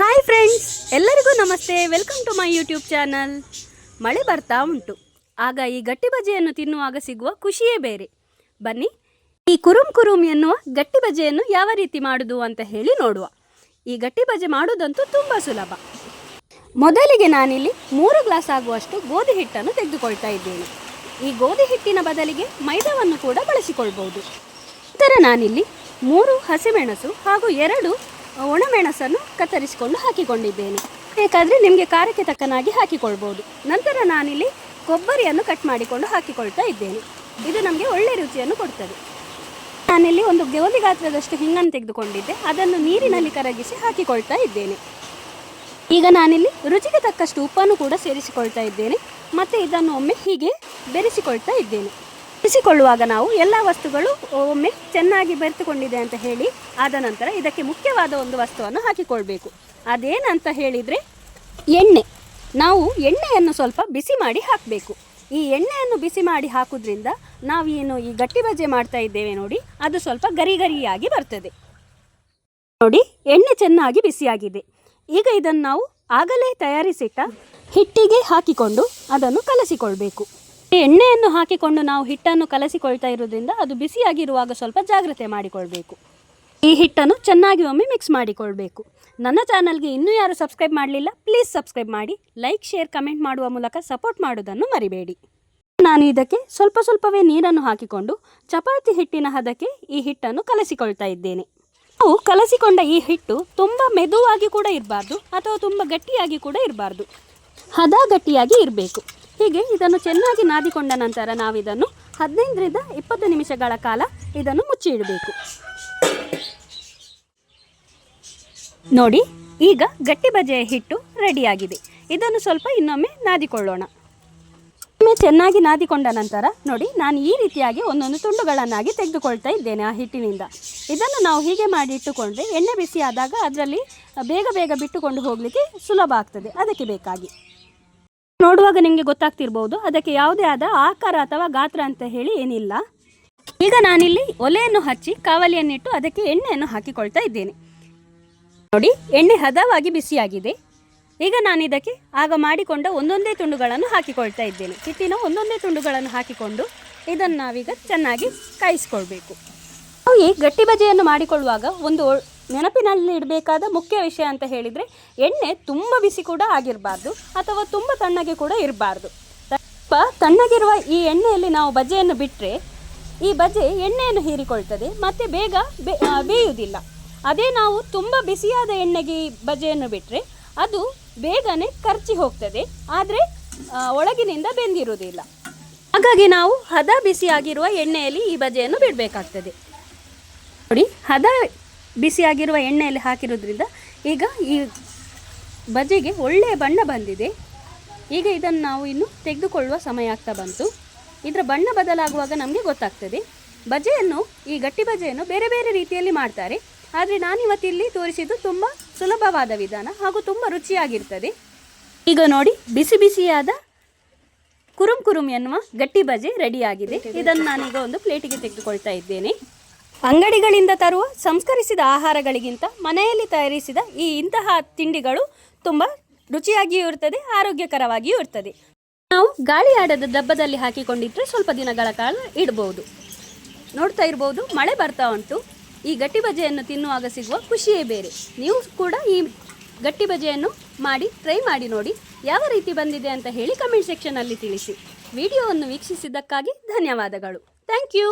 Hi friends ಎಲ್ಲರಿಗೂ ನಮಸ್ತೆ. Welcome to my YouTube channel ಮಳೆ ಬರ್ತಾ ಉಂಟು. ಆಗ ಈ ಗಟ್ಟಿ ಬಜೆಯನ್ನು ತಿನ್ನುವಾಗ ಸಿಗುವ ಖುಷಿಯೇ ಬೇರೆ. ಬನ್ನಿ, ಈ ಕುರುಮ್ ಕುರುಮ್ ಎನ್ನುವ ಗಟ್ಟಿ ಬಜೆಯನ್ನು ಯಾವ ರೀತಿ ಮಾಡುದು ಅಂತ ಹೇಳಿ ನೋಡುವ. ಈ ಗಟ್ಟಿ ಬಜೆ ಮಾಡುವುದಂತೂ ತುಂಬ ಸುಲಭ. ಮೊದಲಿಗೆ ನಾನಿಲ್ಲಿ ಮೂರು ಗ್ಲಾಸ್ ಆಗುವಷ್ಟು ಗೋಧಿ ಹಿಟ್ಟನ್ನು ತೆಗೆದುಕೊಳ್ತಾ ಇದ್ದೇನೆ. ಈ ಗೋಧಿ ಹಿಟ್ಟಿನ ಬದಲಿಗೆ ಮೈದಾವನ್ನು ಕೂಡ ಬಳಸಿಕೊಳ್ಬೋದು ನಂತರ ನಾನಿಲ್ಲಿ ಮೂರು ಹಸಿಮೆಣಸು ಹಾಗೂ ಎರಡು ಒಣಮೆಣಸನ್ನು ಕತ್ತರಿಸಿಕೊಂಡು ಹಾಕಿಕೊಂಡಿದ್ದೇನೆ. ಬೇಕಾದರೆ ನಿಮಗೆ ಖಾರಕ್ಕೆ ತಕ್ಕನಾಗಿ ಹಾಕಿಕೊಳ್ಬೋದು. ನಂತರ ನಾನಿಲ್ಲಿ ಕೊಬ್ಬರಿಯನ್ನು ಕಟ್ ಮಾಡಿಕೊಂಡು ಹಾಕಿಕೊಳ್ತಾ ಇದ್ದೇನೆ. ಇದು ನಮಗೆ ಒಳ್ಳೆ ರುಚಿಯನ್ನು ಕೊಡ್ತದೆ. ನಾನಿಲ್ಲಿ ಒಂದು ಗೋಧಿ ಗಾತ್ರದಷ್ಟು ಹಿಂಗನ್ನು ತೆಗೆದುಕೊಂಡಿದ್ದೆ. ಅದನ್ನು ನೀರಿನಲ್ಲಿ ಕರಗಿಸಿ ಹಾಕಿಕೊಳ್ತಾ ಇದ್ದೇನೆ. ಈಗ ನಾನಿಲ್ಲಿ ರುಚಿಗೆ ತಕ್ಕಷ್ಟು ಉಪ್ಪನ್ನು ಕೂಡ ಸೇರಿಸಿಕೊಳ್ತಾ ಇದ್ದೇನೆ. ಮತ್ತು ಇದನ್ನು ಒಮ್ಮೆ ಹೀಗೆ ಬೆರೆಸಿಕೊಳ್ತಾ ಇದ್ದೇನೆ. ಬೆರೆಸಿಕೊಳ್ಳುವಾಗ ನಾವು ಎಲ್ಲ ವಸ್ತುಗಳು ಒಮ್ಮೆ ಚೆನ್ನಾಗಿ ಬೆರೆತುಕೊಂಡಿದೆ ಅಂತ ಹೇಳಿ ಆದ ನಂತರ ಇದಕ್ಕೆ ಮುಖ್ಯವಾದ ಒಂದು ವಸ್ತುವನ್ನು ಹಾಕಿಕೊಳ್ಬೇಕು. ಅದೇನಂತ ಹೇಳಿದರೆ ಎಣ್ಣೆ. ನಾವು ಎಣ್ಣೆಯನ್ನು ಸ್ವಲ್ಪ ಬಿಸಿ ಮಾಡಿ ಹಾಕಬೇಕು. ಈ ಎಣ್ಣೆಯನ್ನು ಬಿಸಿ ಮಾಡಿ ಹಾಕೋದ್ರಿಂದ ನಾವೇನು ಈ ಗಟ್ಟಿ ಬಜ್ಜೆ ಮಾಡ್ತಾ ಇದ್ದೇವೆ ನೋಡಿ, ಅದು ಸ್ವಲ್ಪ ಗರಿ ಗರಿಯಾಗಿ ಬರ್ತದೆ. ನೋಡಿ, ಎಣ್ಣೆ ಚೆನ್ನಾಗಿ ಬಿಸಿಯಾಗಿದೆ. ಈಗ ಇದನ್ನು ನಾವು ಆಗಲೇ ತಯಾರಿಸಿಟ್ಟ ಹಿಟ್ಟಿಗೆ ಹಾಕಿಕೊಂಡು ಅದನ್ನು ಕಲಸಿಕೊಳ್ಬೇಕು. ಎಣ್ಣೆಯನ್ನು ಹಾಕಿಕೊಂಡು ನಾವು ಹಿಟ್ಟನ್ನು ಕಲಸಿಕೊಳ್ತಾ ಇರೋದ್ರಿಂದ ಅದು ಬಿಸಿಯಾಗಿರುವಾಗ ಸ್ವಲ್ಪ ಜಾಗ್ರತೆ ಮಾಡಿಕೊಳ್ಬೇಕು. ಈ ಹಿಟ್ಟನ್ನು ಚೆನ್ನಾಗಿ ಒಮ್ಮೆ ಮಿಕ್ಸ್ ಮಾಡಿಕೊಳ್ಬೇಕು. ನನ್ನ ಚಾನಲ್ಗೆ ಇನ್ನೂ ಯಾರು ಸಬ್ಸ್ಕ್ರೈಬ್ ಮಾಡಲಿಲ್ಲ ಪ್ಲೀಸ್ ಸಬ್ಸ್ಕ್ರೈಬ್ ಮಾಡಿ ಲೈಕ್ ಶೇರ್ ಕಮೆಂಟ್ ಮಾಡುವ ಮೂಲಕ ಸಪೋರ್ಟ್ ಮಾಡೋದನ್ನು ಮರಿಬೇಡಿ. ನಾನು ಇದಕ್ಕೆ ಸ್ವಲ್ಪ ಸ್ವಲ್ಪವೇ ನೀರನ್ನು ಹಾಕಿಕೊಂಡು ಚಪಾತಿ ಹಿಟ್ಟಿನ ಹದಕ್ಕೆ ಈ ಹಿಟ್ಟನ್ನು ಕಲಸಿಕೊಳ್ತಾ ಇದ್ದೇನೆ. ನಾವು ಕಲಸಿಕೊಂಡ ಈ ಹಿಟ್ಟು ತುಂಬ ಮೆದುವಾಗಿ ಕೂಡ ಇರಬಾರ್ದು ಅಥವಾ ತುಂಬ ಗಟ್ಟಿಯಾಗಿ ಕೂಡ ಇರಬಾರ್ದು. ಹದ ಗಟ್ಟಿಯಾಗಿ ಇರಬೇಕು. ಹೀಗೆ ಇದನ್ನು ಚೆನ್ನಾಗಿ ನಾದಿಕೊಂಡ ನಂತರ ನಾವಿದನ್ನು ಹದಿನೈದರಿಂದ ಇಪ್ಪತ್ತು ನಿಮಿಷಗಳ ಕಾಲ ಇದನ್ನು ಮುಚ್ಚಿ ಇಡಬೇಕು ನೋಡಿ, ಈಗ ಗಟ್ಟಿ ಬಜೆಯ ಹಿಟ್ಟು ರೆಡಿಯಾಗಿದೆ. ಇದನ್ನು ಸ್ವಲ್ಪ ಇನ್ನೊಮ್ಮೆ ನಾದಿಕೊಳ್ಳೋಣ. ಒಮ್ಮೆ ಚೆನ್ನಾಗಿ ನಾದಿಕೊಂಡ ನಂತರ, ನೋಡಿ, ನಾನು ಈ ರೀತಿಯಾಗಿ ಒಂದೊಂದು ತುಂಡುಗಳನ್ನಾಗಿ ತೆಗೆದುಕೊಳ್ತಾ ಇದ್ದೇನೆ ಆ ಹಿಟ್ಟಿನಿಂದ. ಇದನ್ನು ನಾವು ಹೀಗೆ ಮಾಡಿ ಇಟ್ಟುಕೊಂಡ್ರೆ ಎಣ್ಣೆ ಬಿಸಿ ಆದಾಗ ಅದರಲ್ಲಿ ಬೇಗ ಬೇಗ ಬಿಟ್ಟುಕೊಂಡು ಹೋಗಲಿಕ್ಕೆ ಸುಲಭ ಆಗ್ತದೆ. ಅದಕ್ಕೆ ಬೇಕಾಗಿ. ನೋಡುವಾಗ ನಿಮಗೆ ಗೊತ್ತಾಗ್ತಿರ್ಬೋದು. ಅದಕ್ಕೆ ಯಾವುದೇ ಆದ ಆಕಾರ ಅಥವಾ ಗಾತ್ರ ಅಂತ ಹೇಳಿ ಏನಿಲ್ಲ. ಈಗ ನಾನಿಲ್ಲಿ ಒಲೆಯನ್ನು ಹಚ್ಚಿ ಕಾವಲಿಯನ್ನಿಟ್ಟು ಅದಕ್ಕೆ ಎಣ್ಣೆಯನ್ನು ಹಾಕಿಕೊಳ್ತಾ ಇದ್ದೇನೆ. ನೋಡಿ, ಎಣ್ಣೆ ಹದವಾಗಿ ಬಿಸಿಯಾಗಿದೆ. ಈಗ ನಾನು ಇದಕ್ಕೆ ಆಗ ಮಾಡಿಕೊಂಡ ಒಂದೊಂದೇ ತುಂಡುಗಳನ್ನು ಹಾಕಿಕೊಳ್ತಾ ಇದ್ದೇನೆ. ಹಿಟ್ಟಿನ ಒಂದೊಂದೇ ತುಂಡುಗಳನ್ನು ಹಾಕಿಕೊಂಡು ಇದನ್ನು ನಾವೀಗ ಚೆನ್ನಾಗಿ ಕಾಯಿಸ್ಕೊಳ್ಬೇಕು. ನಾವು ಈ ಗಟ್ಟಿ ಬಜೆಯನ್ನು ಮಾಡಿಕೊಳ್ಳುವಾಗ ಒಂದು ನೆನಪಿನಲ್ಲಿ ಇಡಬೇಕಾದ ಮುಖ್ಯ ವಿಷಯ ಅಂತ ಹೇಳಿದರೆ ಎಣ್ಣೆ ತುಂಬ ಬಿಸಿ ಕೂಡ ಆಗಿರಬಾರ್ದು ಅಥವಾ ತುಂಬ ತಣ್ಣಗೆ ಕೂಡ ಇರಬಾರ್ದು. ಸ್ವಲ್ಪ ತಣ್ಣಗಿರುವ ಈ ಎಣ್ಣೆಯಲ್ಲಿ ನಾವು ಬಜೆಯನ್ನು ಬಿಟ್ಟರೆ ಈ ಬಜೆ ಎಣ್ಣೆಯನ್ನು ಹೀರಿಕೊಳ್ತದೆ ಮತ್ತು ಬೇಗ ಬೇಯುವುದಿಲ್ಲ. ಅದೇ ನಾವು ತುಂಬ ಬಿಸಿಯಾದ ಎಣ್ಣೆಗೆ ಈ ಬಜೆಯನ್ನು ಬಿಟ್ಟರೆ ಅದು ಬೇಗನೆ ಕರ್ಚಿ ಹೋಗ್ತದೆ, ಆದರೆ ಒಳಗಿನಿಂದ ಬೆಂದಿರುವುದಿಲ್ಲ. ಹಾಗಾಗಿ ನಾವು ಹದ ಬಿಸಿಯಾಗಿರುವ ಎಣ್ಣೆಯಲ್ಲಿ ಈ ಬಜೆಯನ್ನು ಬಿಡಬೇಕಾಗ್ತದೆ. ನೋಡಿ, ಹದ ಬಿಸಿಯಾಗಿರುವ ಎಣ್ಣೆಯಲ್ಲಿ ಹಾಕಿರೋದ್ರಿಂದ ಈಗ ಈ ಬಜೆಗೆ ಒಳ್ಳೆಯ ಬಣ್ಣ ಬಂದಿದೆ. ಈಗ ಇದನ್ನು ನಾವು ಇನ್ನು ತೆಗೆದುಕೊಳ್ಳುವ ಸಮಯ ಆಗ್ತಾ ಬಂತು. ಇದರ ಬಣ್ಣ ಬದಲಾಗುವಾಗ ನಮಗೆ ಗೊತ್ತಾಗ್ತದೆ. ಬಜೆಯನ್ನು ಈ ಗಟ್ಟಿ ಬಜೆಯನ್ನು ಬೇರೆ ಬೇರೆ ರೀತಿಯಲ್ಲಿ ಮಾಡ್ತಾರೆ. ಆದರೆ ನಾನಿವತ್ತಿಲ್ಲಿ ತೋರಿಸಿದ್ದು ತುಂಬ ಸುಲಭವಾದ ವಿಧಾನ ಹಾಗೂ ತುಂಬ ರುಚಿಯಾಗಿರ್ತದೆ. ಈಗ ನೋಡಿ, ಬಿಸಿ ಬಿಸಿಯಾದ ಕುರುಮ್ ಕುರುಮ್ ಎನ್ನುವ ಗಟ್ಟಿ ಬಜೆ ರೆಡಿಯಾಗಿದೆ. ಇದನ್ನು ನಾನೀಗ ಒಂದು ಪ್ಲೇಟಿಗೆ ತೆಗೆದುಕೊಳ್ತಾ ಇದ್ದೇನೆ. ಅಂಗಡಿಗಳಿಂದ ತರುವ ಸಂಸ್ಕರಿಸಿದ ಆಹಾರಗಳಿಗಿಂತ ಮನೆಯಲ್ಲಿ ತಯಾರಿಸಿದ ಈ ಇಂತಹ ತಿಂಡಿಗಳು ತುಂಬ ರುಚಿಯಾಗಿಯೂ ಇರ್ತದೆ ಆರೋಗ್ಯಕರವಾಗಿಯೂ ಇರ್ತದೆ ನಾವು ಗಾಳಿ ಆಡದ ಡಬ್ಬದಲ್ಲಿ ಹಾಕಿಕೊಂಡಿಟ್ಟರೆ ಸ್ವಲ್ಪ ದಿನಗಳ ಕಾಲ ಇಡಬಹುದು ನೋಡ್ತಾ ಇರ್ಬೋದು, ಮಳೆ ಬರ್ತಾ ಉಂಟು. ಈ ಗಟ್ಟಿ ಬಜೆಯನ್ನು ತಿನ್ನುವಾಗ ಸಿಗುವ ಖುಷಿಯೇ ಬೇರೆ. ನೀವು ಕೂಡ ಈ ಗಟ್ಟಿ ಬಜೆಯನ್ನು ಮಾಡಿ ಟ್ರೈ ಮಾಡಿ ನೋಡಿ ಯಾವ ರೀತಿ ಬಂದಿದೆ ಅಂತ ಹೇಳಿ ಕಮೆಂಟ್ ಸೆಕ್ಷನಲ್ಲಿ ತಿಳಿಸಿ. ವಿಡಿಯೋವನ್ನು ವೀಕ್ಷಿಸಿದ್ದಕ್ಕಾಗಿ ಧನ್ಯವಾದಗಳು. Thank you